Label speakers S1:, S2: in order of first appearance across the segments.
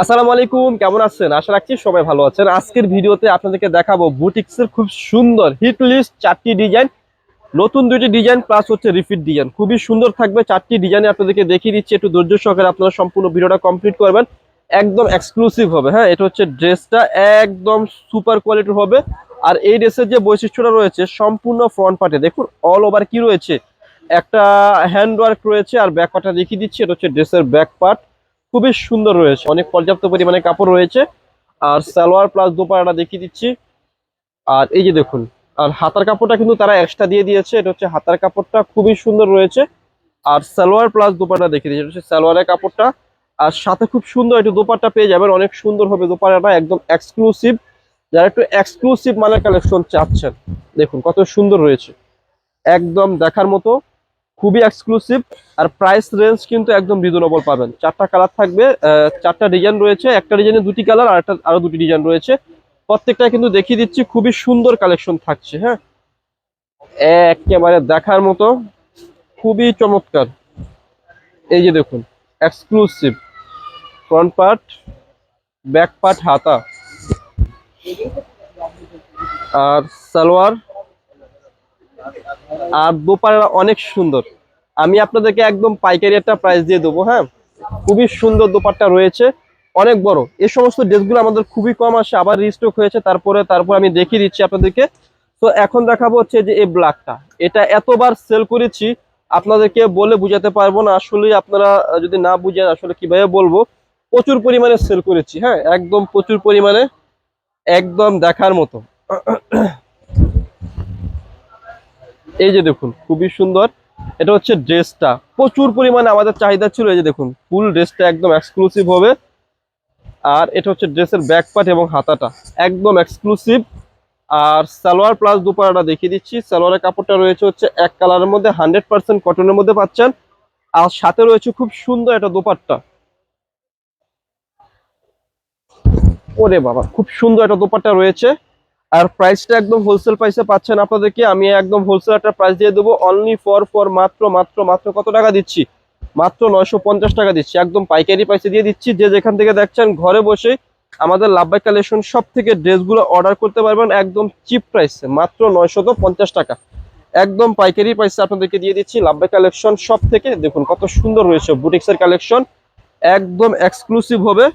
S1: আসসালামু আলাইকুম, কেমন আছেন? আশা রাখছি সবাই ভালো আছেন। আজকের ভিডিওতে আপনাদেরকে দেখাবো বুটিক্সের খুব সুন্দর হিট লিস্ট চারটি ডিজাইন নতুন দুইটি ডিজাইন প্লাস হচ্ছে রিপিট ডিজাইন খুবই সুন্দর থাকবে চারটি ডিজাইনে আপনাদেরকে দেখিয়ে দিচ্ছি। একটু ধৈর্য সহকারে আপনারা সম্পূর্ণ ভিডিওটা কমপ্লিট করবেন। একদম এক্সক্লুসিভ হবে হ্যাঁ? এটা হচ্ছে ড্রেসটা একদম সুপার কোয়ালিটির হবে। আর এই ড্রেসের যে বৈশিষ্ট্যটা রয়েছে, সম্পূর্ণ ফ্রন্ট পার্টে দেখুন অল ওভার কি রয়েছে? একটা হ্যান্ড ওয়ার্ক রয়েছে আর ব্যাক পার্টটা দেখিয়ে দিচ্ছি। এটা হচ্ছে ড্রেসের ব্যাক পার্ট খুবই সুন্দর রয়েছে। অনেক পর্যাপ্ত পরিমাণে কাপড় রয়েছে। আর সালোয়ার প্লাস দোপাড়াটা দেখিয়ে দিচ্ছি। আর এই যে দেখুন, আর হাতার কাপড়টা কিন্তু তারা এক্সট্রা দিয়ে দিয়েছে। এটা হচ্ছে হাতার কাপড়টা খুবই সুন্দর রয়েছে। আর সালোয়ার প্লাস দোপাটা দেখিয়ে দিয়েছে এটা হচ্ছে সালোয়ারের কাপড়টা। আর সাথে খুব সুন্দর একটু দোপাট্টা পেয়ে যাবেন। অনেক সুন্দর হবে দোপাট্টাটা একদম এক্সক্লুসিভ যারা একটু এক্সক্লুসিভ মানের কালেকশন চাচ্ছেন, দেখুন কত সুন্দর রয়েছে। একদম দেখার মতো। খুবই এক্সক্লুসিভ আর প্রাইস রেঞ্জ কিন্তু একদম রিজনেবল পাবেন। চারটা কালার থাকবে চারটা ডিজাইন রয়েছে, একটা ডিজাইনে দুটি কালার আর একটা, আরও দুটি ডিজাইন রয়েছে। প্রত্যেকটা কিন্তু দেখিয়ে দিচ্ছি, খুবই সুন্দর কালেকশন থাকছে হ্যাঁ। একেবারে দেখার মতো, খুবই চমৎকার। এই যে দেখুন exclusive front part back part হাতা। আর সালোয়ার আর দোপাড়া অনেক সুন্দর। আমি আপনাদেরকে একদম পাইকারি একটা প্রাইস দিয়ে দেবো হ্যাঁ? খুবই সুন্দর দোপাট্টা রয়েছে, অনেক বড়। এই সমস্ত ড্রেসগুলো আমাদের খুবই কম আসে, আবার রিস্টক হয়েছে, তারপরে, তারপর আমি দেখিয়ে দিচ্ছি আপনাদেরকে। তো এখন দেখাবো হচ্ছে যে এই ব্ল্যাকটা এটা এতবার সেল করেছি, আপনাদেরকে বলে বুঝাতে পারব না আসলে আপনারা যদি না বুঝেন আসলে কীভাবে বলব। প্রচুর পরিমাণে সেল করেছি হ্যাঁ? একদম প্রচুর পরিমাণে, একদম দেখার মতো। এই যে দেখুন, খুবই সুন্দর। এটা হচ্ছে ড্রেসটা। প্রচুর পরিমাণে আমাদের চাহিদা ছিল, এই যে দেখুন, ফুল ড্রেসটা একদম এক্সক্লুসিভ হবে। আর এটা হচ্ছে ড্রেসের ব্যাক পার্ট এবং হাতাটা, একদম এক্সক্লুসিভ আর সালোয়ার প্লাস দুপাড়াটা দেখিয়ে দিচ্ছি। সালোয়ারের কাপড়টা রয়েছে হচ্ছে এক কালারের মধ্যে হান্ড্রেড পার্সেন্ট কটনের মধ্যে পাচ্ছেন। আর সাথে রয়েছে খুব সুন্দর একটা দোপাট্টা। ওরে বাবা, খুব সুন্দর একটা দোপাট্টা রয়েছে। আর প্রাইসটা একদম হোলসেল প্রাইসে পাচ্ছেন আপনাদেরকে। আমি একদম হোলসেল একটা প্রাইস দিয়ে দেবো। অনলি ফর ফর মাত্র মাত্র মাত্র কত টাকা দিচ্ছি? মাত্র নয়শো পঞ্চাশ টাকা দিচ্ছি। একদম পাইকারি প্রাইসে দিয়ে দিচ্ছি। যে যেখান থেকে দেখছেন ঘরে বসে আমাদের লাভবাই কালেকশন সব থেকে ড্রেসগুলো অর্ডার করতে পারবেন একদম চিপ প্রাইসে মাত্র নয়শত পঞ্চাশ টাকা। একদম পাইকারি প্রাইসে আপনাদেরকে দিয়ে দিচ্ছি লাভবাই কালেকশন সব থেকে দেখুন কত সুন্দর রয়েছে বুটিক্সের কালেকশন একদম এক্সক্লুসিভ হবে।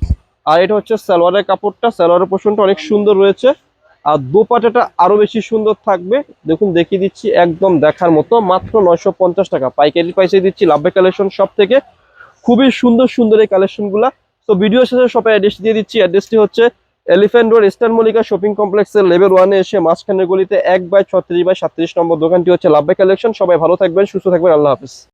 S1: আর এটা হচ্ছে সালোয়ারের কাপড়টা। সালোয়ারের পোষণটা অনেক সুন্দর রয়েছে। আর দোপাটাটা আরও বেশি সুন্দর থাকবে। দেখুন, দেখিয়ে দিচ্ছি, একদম দেখার মতো। মাত্র নয়শো পঞ্চাশ টাকা। পাইকারি পয়সায় দিচ্ছি লাভবে কালেকশন সব থেকে খুবই সুন্দর সুন্দর এই কালেকশনগুলা। তো ভিডিও শেষে সবাই অ্যাড্রেস দিয়ে দিচ্ছি। অ্যাড্রেসটি হচ্ছে Elephant Road Eastern Mallika shopping কমপ্লেক্সের লেভেল ওয়ানে এসে মাঝখানের গলিতে এক বাই ছত্রিশ বাই সাতত্রিশ নম্বর দোকানটি হচ্ছে। লাভবে কালেকশন সবাই ভালো থাকবেন, সুস্থ থাকবেন। আল্লাহ হাফিজ।